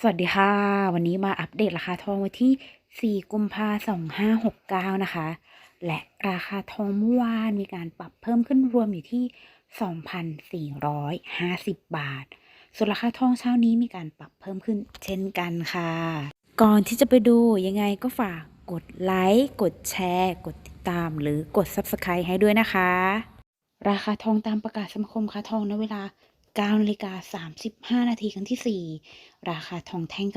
สวัสดีค่ะ วันนี้มาอัปเดตราคาทองวันที่ 4 กุมภาพันธ์2569 นะคะ และราคาทองเมื่อวานมีการปรับเพิ่มขึ้นรวมอยู่ที่ 2,450 บาท ส่วนราคาทองเช้านี้มีการปรับเพิ่มขึ้นเช่นกันค่ะ ก่อนที่จะไปดูยังไงก็ฝากกดไลค์กดแชร์ กดติดตาม หรือกด Subscribe ให้ด้วยนะคะ ราคาทองตามประกาศสมาคมค้าทองณเวลา 9นาฬิกา35 นาทีครั้งที่ 4 ราคาทองแท่ง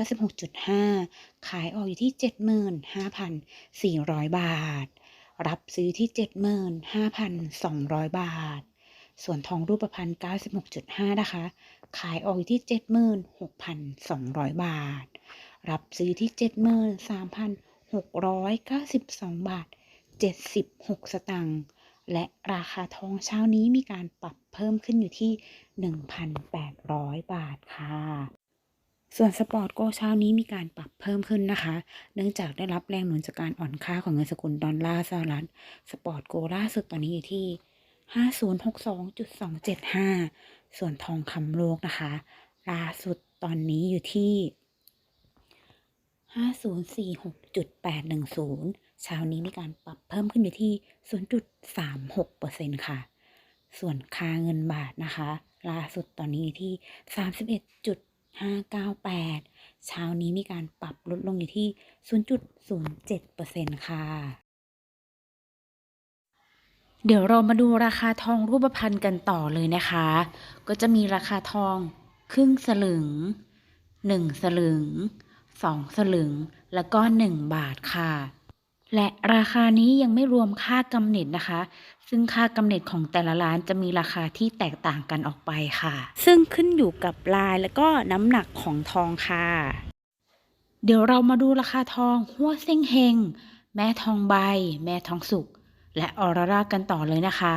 96.5 ขายออกอยู่ที่ 75,400 บาท รับซื้อที่ 75,200 บาท ส่วนทองรูปพรรณ96.5 นะคะ ขายออกอยู่ที่ 76,200 บาท รับซื้อที่ 73,692 บาท 76 สตางค์ และราคาทองเช้านี้มีการปรับเพิ่มขึ้นอยู่ที่ 1,800 บาทค่ะ ส่วนสปอร์ตโกเช้านี้มีการปรับเพิ่มขึ้นนะคะ เนื่องจากได้รับแรงหนุนจากการอ่อนค่าของเงินสกุลดอลลาร์สหรัฐ สปอร์ตโกล่าสุดตอนนี้อยู่ที่ 5062.275 ส่วนทองคำโลกนะคะล่าสุดตอนนี้อยู่ที่ 5046.810 เช้านี้มีการปรับเพิ่มขึ้นอยู่ที่ 0.36%ค่ะ ส่วนค่าเงินบาทนะคะ ล่าสุดตอนนี้อยู่ที่ 31.598 เช้านี้มีการปรับลดลงอยู่ที่ 0.07%ค่ะเดี๋ยวเรามาดูราคาทองรูปพรรณกันต่อเลยนะคะ ก็จะมีราคาทองครึ่งสลึง 1 สลึง 2 สลึง แล้วก็ 1 บาทค่ะ และราคานี้ยังไม่รวมค่ากำเนิดนะคะ ซึ่งค่ากำเนิดของแต่ละร้านจะมีราคาที่แตกต่างกันออกไปค่ะ ซึ่งขึ้นอยู่กับลายและก็น้ำหนักของทองค่ะ เดี๋ยวเรามาดูราคาทองหัวเส้งเฮงแม่ทองใบ แม่ทองสุกและออร่ารากันต่อเลยนะคะ